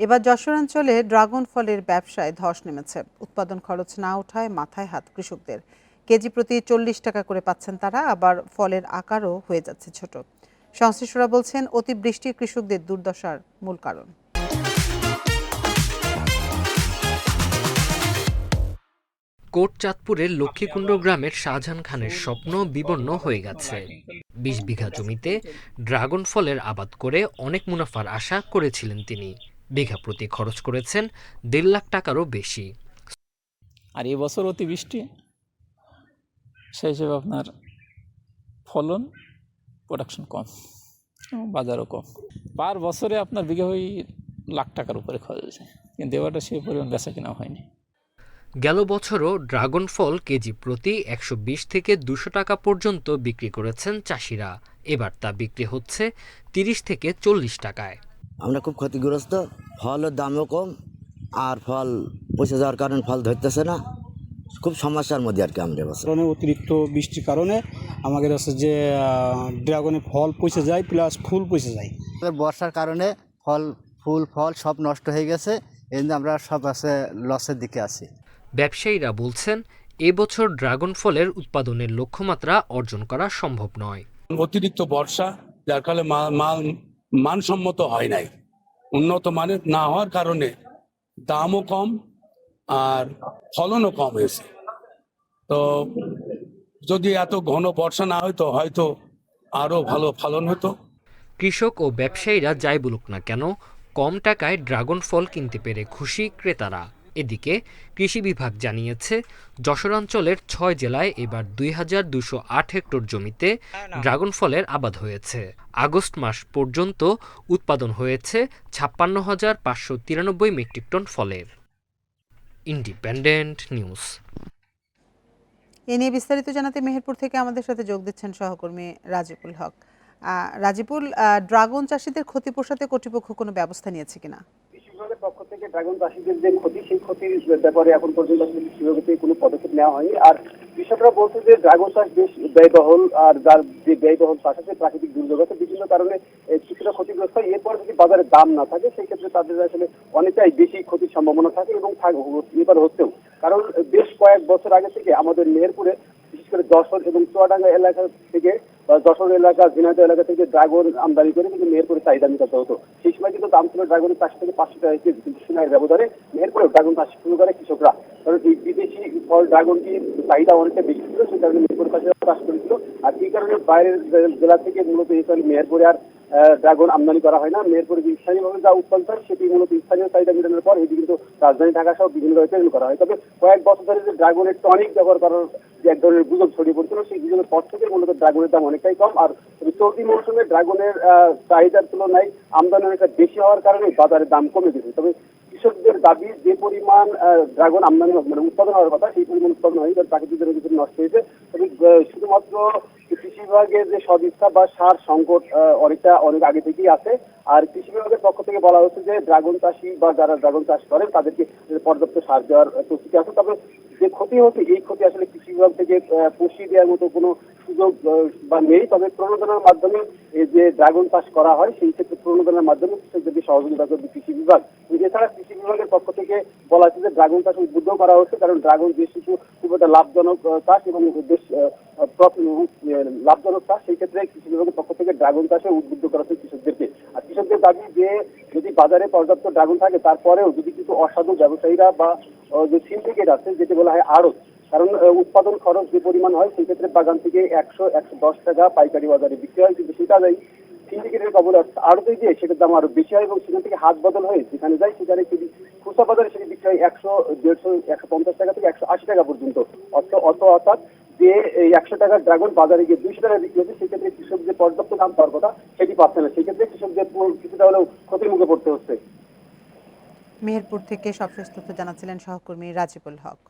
এবার যশোরাঞ্চলে ড্রাগন ফলের ব্যবসায় ধস নেমেছে। উৎপাদন খরচ না ওঠায় মাথায় হাত কৃষকদের। কেজি প্রতি চল্লিশ টাকা করে পাচ্ছেন তারা, আবার ফলের আকারও হয়ে যাচ্ছে ছোট। সংশ্লিষ্টরা বলছেন, অতিবৃষ্টি কৃষকদের দুর্দশার মূল কারণ। কোটচাঁদপুরের লক্ষ্মীকুণ্ড গ্রামের শাহজাহান খানের স্বপ্ন বিবর্ণ হয়ে গেছে। বিশ বিঘা জমিতে ড্রাগন ফলের আবাদ করে অনেক মুনাফার আশা করেছিলেন তিনি। বিঘা প্রতি খরচ করেছেন দেড় লাখ টাকারও বেশি। আর এবছর অতিবৃষ্টি সেই হিসেবে আপনার ফলন প্রোডাকশন কম বাজারও কম। পার বছরে আপনার বিঘা ওই লাখ টাকার উপরে খরচ হয়েছে কিন্তু এবারটা সেই পরিমাণ বেচা কিনা হয়নি। গেল বছরও ড্রাগন ফল কেজি প্রতি একশো বিশ থেকে দুশো টাকা পর্যন্ত বিক্রি করেছেন চাষিরা। এবার তা বিক্রি হচ্ছে তিরিশ থেকে চল্লিশ টাকায়। আমরা খুব ক্ষতিগ্রস্ত। ফলের দামও কম আর ফল পচে যাওয়ার কারণে ফল ধরতেছে না। খুব সমস্যার মধ্যে আর কি আমরা এবছর। কারণে অতিরিক্ত বৃষ্টির কারণে আমাদের হচ্ছে যে ড্রাগনে ফল পচে যায় প্লাস ফুল পচে যায়। এবার বর্ষার কারণে ফল ফুল ফল সব নষ্ট হয়ে গেছে। এই জন্য আমরা সব আছে লসের দিকে আছি। ব্যবসায়ীরা বলছেন এবছর ড্রাগন ফলের উৎপাদনের লক্ষ্যমাত্রা অর্জন করা সম্ভব নয়। অতিরিক্ত বর্ষা যার ফলে মা- মাল মানসম্মত হয় নাই। উন্নত মানের না হওয়ার কারণে দামও কম আর ফলনও কম হয়েছে। তো যদি এত ঘন বর্ষা না হতো হয়তো আরও ভালো ফলন হতো। কৃষক ও ব্যবসায়ীরা যাই বলুক না কেন, কম টাকায় ড্রাগন ফল কিনতে পেরে খুশি ক্রেতারা। এদিকে কৃষি বিভাগ জানিয়েছে যশোরাঞ্চলের ছয় জেলায় এবার দুই হাজার দুশো আট হেক্টর জমিতে ড্রাগন ফলের আবাদ হয়েছে। আগস্ট মাস পর্যন্ত উৎপাদন হয়েছে ছাপ্পান্ন হাজার পাঁচশো তিরানব্বই মেট্রিক টন ফলের। Independent News. এ নিয়ে বিস্তারিত জানাতে মেহেরপুর থেকে আমাদের সাথে যোগ দিচ্ছেন সহকর্মী রাজিবুল হক। রাজিবুল ড্রাগন চাষিদের ক্ষতি পোষাতে কর্তৃপক্ষ কোনো ব্যবস্থা নিয়েছে কিনা? থেকে ড্রাগন চাষিদের যে ক্ষতি, সেই ক্ষতির ব্যাপারে এখন পর্যন্ত কোনো পদক্ষেপ নেওয়া হয়নি। আর কৃষকরা বলছে যে ড্রাগন চাষ বেশ ব্যয়বহুল, আর যার যে ব্যয়বহুল চাষ আছে, প্রাকৃতিক দুর্যোগ আছে, বিভিন্ন কারণে কিছুটা ক্ষতিগ্রস্ত হয়। এরপর যদি বাজারে দাম না থাকে সেই ক্ষেত্রে তাদের আসলে অনেকটাই বেশি ক্ষতির সম্ভাবনা থাকে এবং এবার হচ্ছেও। কারণ বেশ কয়েক বছর আগে থেকে আমাদের মেহেরপুরে, বিশেষ করে যশোর এবং চুয়াডাঙ্গা এলাকা থেকে যশোর এলাকা, ঝিনাইদহ এলাকা থেকে ড্রাগন আমদানি করে কিন্তু মেহেরপুরে চাহিদা মেটাতে হতো। সেই সময় কিন্তু দাম ছিল ড্রাগনের চাষ থেকে পাঁচশো টাকা সময়ের ব্যবধানে মেহেরপুরে ড্রাগন চাষ শুরু করে কৃষকরা। কারণ এই বিদেশি ফল ড্রাগনটি চাহিদা অনেকটা বেশি ছিল, সেই কারণে মেহেরপুরে চাষিরা চাষ করেছিল। আর এই কারণে বাইরের জেলা থেকে মূলত এই কারণে মেহেরপুরে আর ড্রাগন আমদানি করা হয় না। মেহেরপুরে যে স্থানীয়ভাবে যা উৎপাদন হয়, সেটি মূলত স্থানীয় চাহিদা মেটানোর পর এটি কিন্তু রাজধানী ঢাকা সহ বিভিন্ন জায়গায় করা হয়। তবে কয়েক বছর ধরে যে ড্রাগনের টনিক ব্যবহার করার যে এক ধরনের গুজব ছড়িয়ে পড়ছিল, সেই গুজবের পর থেকে মূলত ড্রাগনের দাম অনেকটাই কম। আর চলতি মৌসুমে ড্রাগনের চাহিদার তুলনায় আমদানি অনেকটা বেশি হওয়ার কারণে বাজারে দাম কমে গেছে। তবে কৃষকদের দাবি, যে পরিমাণ ড্রাগন আমদানি মানে উৎপাদন হওয়ার কথা, সেই পরিমাণ উৎপাদন হয়নি প্রাকৃতিক কিছু নষ্ট হয়েছে। তবে শুধুমাত্র কৃষি বিভাগের যে সদিচ্ছা বা সার সংকট অনেকটা অনেক আগে থেকেই আছে। আর কৃষি বিভাগের পক্ষ থেকে বলা হচ্ছে যে, ড্রাগন চাষি বা যারা ড্রাগন চাষ করেন, তাদেরকে পর্যাপ্ত সার দেওয়ার প্রস্তুতি আছে। তবে যে ক্ষতি হচ্ছে, এই ক্ষতি আসলে কৃষি বিভাগ থেকে পুষিয়ে দেওয়ার মতো কোনো সুযোগ বা নেই, তবে প্রণোদনার মাধ্যমে এই যে ড্রাগন চাষ করা হয়, সেই ক্ষেত্রে প্রণোদনার মাধ্যমে কৃষকদেরকে সহযোগিতা করবে কৃষি বিভাগ। এছাড়া কৃষি বিভাগের পক্ষ থেকে বলা হচ্ছে যে ড্রাগন চাষ উদ্বুদ্ধ করা হচ্ছে, কারণ ড্রাগন বেশ কিছু খুব একটা লাভজনক চাষ এবং লাভজনক চাষ, সেই ক্ষেত্রে কৃষি বিভাগের পক্ষ থেকে ড্রাগন চাষে উদ্বুদ্ধ করা হচ্ছে কৃষকদেরকে। আর কৃষকদের দাবি যে যদি বাজারে পর্যাপ্ত ড্রাগন থাকে, তারপরেও যদি কিছু অসাধু ব্যবসায়ীরা বা যে সিন্ডিকেট আছে, যেটি বলা হয় আড়ত কারণ উৎপাদন খরচ যে পরিমাণ হয় সেই ক্ষেত্রে বাগান থেকে একশো একশো দশ টাকা পাইকারি বাজারে বিক্রি হয়, কিন্তু সেটা যায় সিন্ডিকেটের কবলে আড়তে গিয়ে সেটার দাম আরও বেশি হয় এবং সেখান থেকে হাত বদল হয়ে যেখানে যায় সেখানে সেটি খুচরা বাজারে সেটি বিক্রি হয় একশো, দেড়শো, একশো পঞ্চাশ টাকা থেকে একশো আশি টাকা পর্যন্ত। অর্থ অত অর্থাৎ যে একশো টাকার ড্রাগন বাজারে গিয়ে দুইশো টাকা বিক্রি হচ্ছে, সেক্ষেত্রে কৃষক যে পর্যাপ্ত দাম পাওয়ার কথা, সেটি পাচ্ছে না। সেক্ষেত্রে কৃষকদের কিছুটা হলেও ক্ষতির মুখে পড়তে হচ্ছে। মেহেরপুর থেকে সবশেষ তথ্য জানাচ্ছিলেন সহকর্মী রাজিবুল হক।